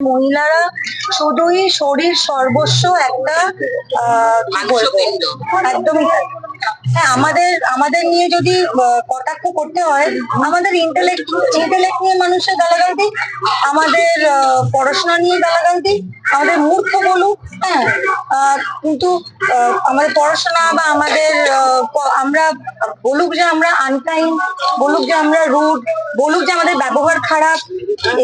মহিলারা শুধুই শরীর সর্বস্ব একটা। একদমই হ্যাঁ আমাদের আমাদের নিয়ে যদি কটাক্ষ করতে হয় আমাদের ইন্টেলেক্ট ইন্টেলেক্ট নিয়ে মানুষের গালাগাল দিক আমাদের পড়াশোনা নিয়ে গালাগাল দিক আমাদের মূর্খ বলুক হ্যাঁ কিন্তু আমাদের পড়াশোনা বা আমাদের আমরা বলুক যে আমরা আনটাইম বলুক যে আমরা রুড বলুক যে আমাদের ব্যবহার খারাপ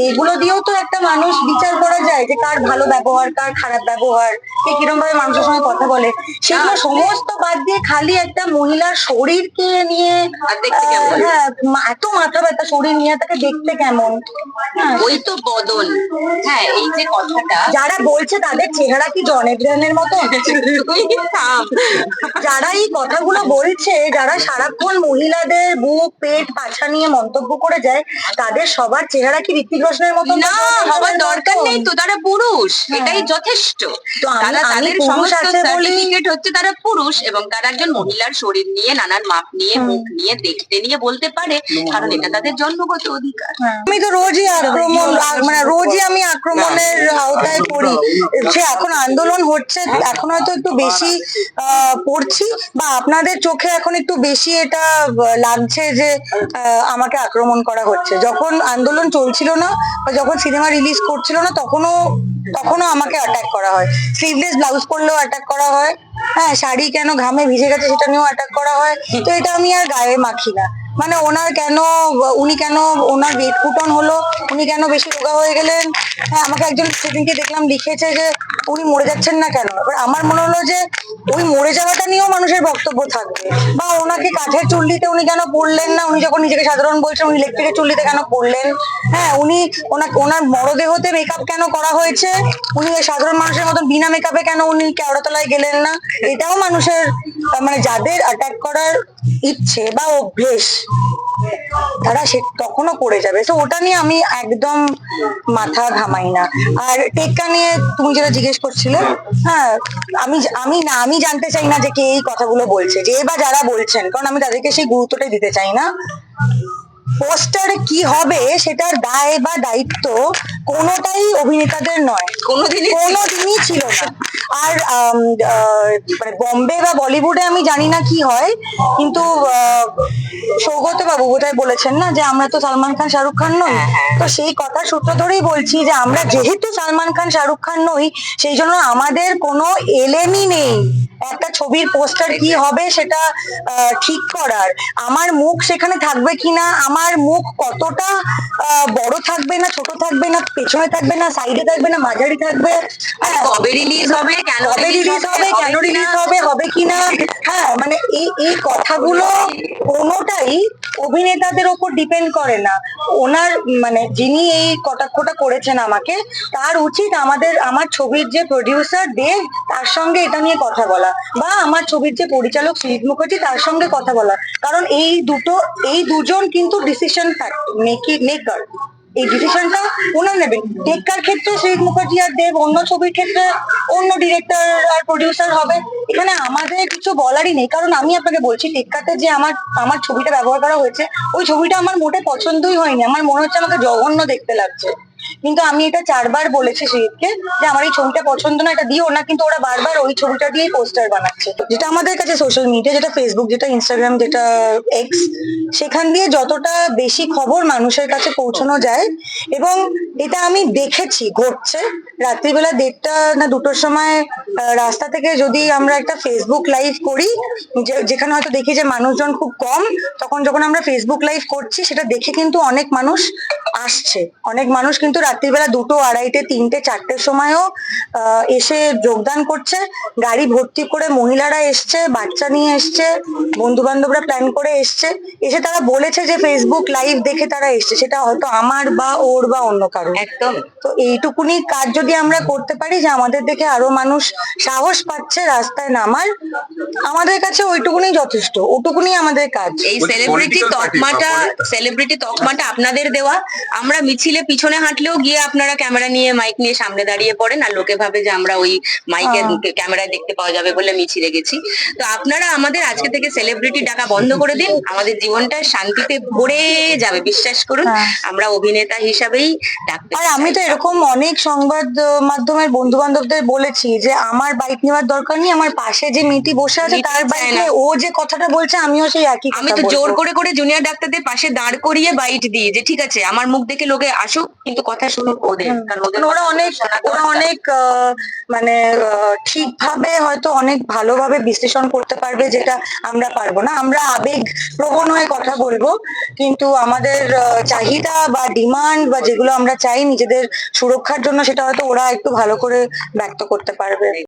এইগুলো দিয়েও তো একটা মানুষ বিচার করা যায় যে কার ভালো ব্যবহার কার খারাপ ব্যবহার কে কীরকম ভাবে মানুষের সঙ্গে কথা বলে। সেগুলো সমস্ত বাদ দিয়ে খালি একটা মহিলার শরীরকে নিয়ে দেখতে কেমন? হ্যাঁ এত মাথা ব্যথা শরীর নিয়ে তাকে দেখতে কেমন? হ্যাঁ। ওই তো বদল। হ্যাঁ এই যে কথাটা। যারা বলছে তাদের চেহারা কি জন এব্রাহামের মতো? যারা এই কথাগুলো বলছে যারা সারাক্ষণ মহিলাদের বুক পেট পাছা নিয়ে মন্তব্য করে যায় তাদের সবার চেহারা কি ঋত্বিক রোশনের মতো? না হবার দরকার নেই তো তারা পুরুষ হ্যাঁ। এটাই যথেষ্ট। তো তারা তাদের পুরুষ সমস্ত আছে সার্টিফিকেট হচ্ছে তারা পুরুষ এবং তারা একজন মহিলার শরীর নিয়ে নানান মাপ নিয়ে মুখ নিয়ে দেখতে নিয়ে বলতে পারে কারণ এটা তাদের জন্মগত অধিকার। আমি তো রোজই আক্রমণ মানে রোজই আমি আক্রমণের আওতায় পড়ি। সে এখন আন্দোলন হচ্ছে এখন হয়তো একটু বেশি পড়ছি বা আপনাদের চোখে এখন একটু বেশি এটা লাগছে যে আমাকে আক্রমণ করা হচ্ছে। যখন আন্দোলন চলছিল না বা যখন সিনেমা রিলিজ করছিল না তখনও তখনও আমাকে অ্যাটাক করা হয়। স্লিভলেস ব্লাউজ পরলেও অ্যাটাক করা হয়। হ্যাঁ শাড়ি কেন ঘামে ভিজে গেছে সেটা নিয়েও অ্যাটাক করা হয়। তো এটা আমি আর গায়ে মাখি না। মানে ওনার কেন, উনি কেন ওনার ওয়েট ফুটন হলো, উনি কেন বেশি রোগা হয়ে গেলেন? হ্যাঁ আমাকে একজন সেদিনকে দেখলাম লিখেছে যে, উনি মরে যাচ্ছেন না কেন? এবার আমার মনে হলো যে, ওই মরে যাওয়াটা নিয়েও মানুষের বক্তব্য থাকবে। বা ওনাকে কাঠের চুল্লিতে উনি কেন পড়লেন না? উনি যখন নিজেকে সাধারণ বলছেন, উনি ইলেকট্রিকের চুল্লিতে কেন পড়লেন? হ্যাঁ উনি ওনাকে, ওনার মরদেহতে মেকআপ কেন করা হয়েছে? উনি সাধারণ মানুষের মতন বিনা মেকআপে কেন উনি কেওড়াতলায় গেলেন না? এটাও মানুষের মানে যাদের অ্যাটাক করার ইচ্ছে বা অভ্যেস তারা সে তখনও করে যাবে। তো ওটা নিয়ে আমি একদম মাথা ঘামাই না। আর টেক্কা নিয়ে তুমি যেটা জিজ্ঞেস করছিলে হ্যাঁ আমি আমি না আমি জানতে চাই না যে কে এই কথাগুলো বলছে যে বা যারা বলছেন কারণ আমি তাদেরকে সেই গুরুত্বটাই দিতে চাই না। পোস্টারে কি হবে সেটার দায় বা দায়িত্ব কোনোটাই অভিনেতাদের নয়। কোনোদিনই। কোনোদিনই ছিল না। আর মানে বম্বে বা বলিউডে আমি জানি না কি হয় কিন্তু সৌগত বাবু বোধহয় বলেছেন না যে আমরা তো সালমান খান শাহরুখ খান নই? তো সেই কথা সূত্র ধরেই বলছি যে আমরা যেহেতু সালমান খান শাহরুখ খান নই সেই জন্য আমাদের কোনো এলেমই নেই। একটা ছবির পোস্টার কি হবে সেটা ঠিক করার। আমার মুখ সেখানে থাকবে কিনা আমার মুখ কতটা আহ, বড় থাকবে না ছোট থাকবে না পেছনে থাকবে না সাইডে থাকবে না মাঝারি থাকবে? হ্যাঁ, কবে রিলিজ হবে? কেন রিলিজ হবে? কেন রিলিজ হবে? হবে কিনা হ্যাঁ মানে এই এই কথাগুলো কোনোটাই অভিনেতাদের ওপর ডিপেন্ড করে না। ওনার মানে যিনি এই কটাক্ষটা করেছেন আমাকে, তার উচিত আমাদের, আমার ছবির যে প্রডিউসার দেব, তার সঙ্গে এটা নিয়ে কথা বলা। বা আমার ছবির যে পরিচালক সুজিত মুখার্জি, তার সঙ্গে কথা বলা। কারণ এই দুটো, এই দুজন কিন্তু ডিসিশন মেকার এই ডিসিশনটা ওনার নেবেন। টেক্কার ক্ষেত্রে সুজিত মুখার্জি আর দেব অন্য ছবির ক্ষেত্রে অন্য ডিরেক্টর আর প্রডিউসার হবে। এখানে আমাদের কিছু বলারই নেই। কারণ আমি আপনাকে বলছি টেক্কাতে যে আমার আমার ছবিটা ব্যবহার করা হয়েছে, ওই ছবিটা আমার মোটে পছন্দই হয়নি। আমার মনে হচ্ছে আমাকে জঘন্য দেখতে লাগছে। কিন্তু আমি এটা চারবার বলেছি সুজিতকে যে আমার এই ছবিটা পছন্দ না, এটা দিও না, কিন্তু ওরা বারবার ওই ছবিটা দিয়েই পোস্টার বানাচ্ছে। যেটা আমাদের কাছে সোশ্যাল মিডিয়া যেটা ফেসবুক যেটা ইনস্টাগ্রাম যেটা এক্স সেখান দিয়ে যতটা বেশি খবর মানুষের কাছে পৌঁছানো যায় এবং এটা আমি দেখেছি, ঘটছে। রাত্রিবেলা দেড়টা না দুটোর সময় রাস্তা থেকে যদি আমরা একটা ফেসবুক লাইভ করি যেখানে হয়তো দেখি যে মানুষজন খুব কম, তখন যখন আমরা ফেসবুক লাইভ করছি, সেটা দেখে কিন্তু অনেক মানুষ আসছে। অনেক মানুষ কিন্তু রাত্রিবেলা দুটো আড়াইটে তিনটে চারটের সময়ও আহ, এসে যোগদান করছে। গাড়ি ভর্তি করে মহিলারা এসছে বাচ্চা নিয়ে এসছে বন্ধু বান্ধবরা প্ল্যান করে এসছে। এসে তারা বলেছে যে ফেসবুক লাইভ দেখে তারা এসছে। সেটা হয়তো আমার বা ওর বা অন্য কারও একদম। তো এইটুকুনি কাজ যদি আমরা করতে পারি যে আমাদের দেখে আরও মানুষ সাহস পাচ্ছে রাস্তায় নামার আমাদের কাছে ওইটুকুনি যথেষ্ট। ওটুকুনি আমাদের কাজ। এই সেলিব্রিটি তকমাটা সেলিব্রিটি তকমাটা আপনাদের দেওয়া। আমরা মিছিলে পিছনে হাঁটলেও গিয়ে আপনারা ক্যামেরা নিয়ে মাইক নিয়ে সামনে দাঁড়িয়ে পড়েন আর লোকে ভাবে যে আমরা ওই মাইকের হ্যাঁ। ক্যামেরায় দেখতে পাওয়া যাবে বলে মিছিলে গেছি। তো আপনারা আমাদের আজকে থেকে সেলিব্রিটি ডাকা বন্ধ করে দিন। আমাদের জীবনটা শান্তিতে ভরে যাবে বিশ্বাস করুন। হ্যাঁ। আমরা অভিনেতা হিসাবেই ডাকতে আর আমি তো এরকম অনেক সংবাদ মাধ্যমের বন্ধু বান্ধবদের বলেছি যে আমার বাইক নেওয়ার দরকার নেই আমার পাশে যে মেয়েটি বসে আছে তার বাইক ও যে কথাটা বলছে আমিও সেই একই আমি তো জোর করে করে জুনিয়র ডাক্তারদের পাশে দাঁড় করিয়ে বাইট দিই যে ঠিক আছে আমার মুখ দেখে লোকে আসুক কিন্তু কথা শুনুক ওদের। কারণ ওদের ওরা অনেক ওরা অনেক মানে ঠিকভাবে হয়তো অনেক ভালোভাবে বিশ্লেষণ করতে পারবে যেটা আমরা পারব না। আমরা আবেগ প্রবণ হয়ে কথা বলব কিন্তু আমাদের চাহিদা বা ডিমান্ড বা যেগুলো আমরা চাই নিজেদের সুরক্ষার জন্য সেটা হয়তো ওরা একটু ভালো করে ব্যক্ত করতে পারবে।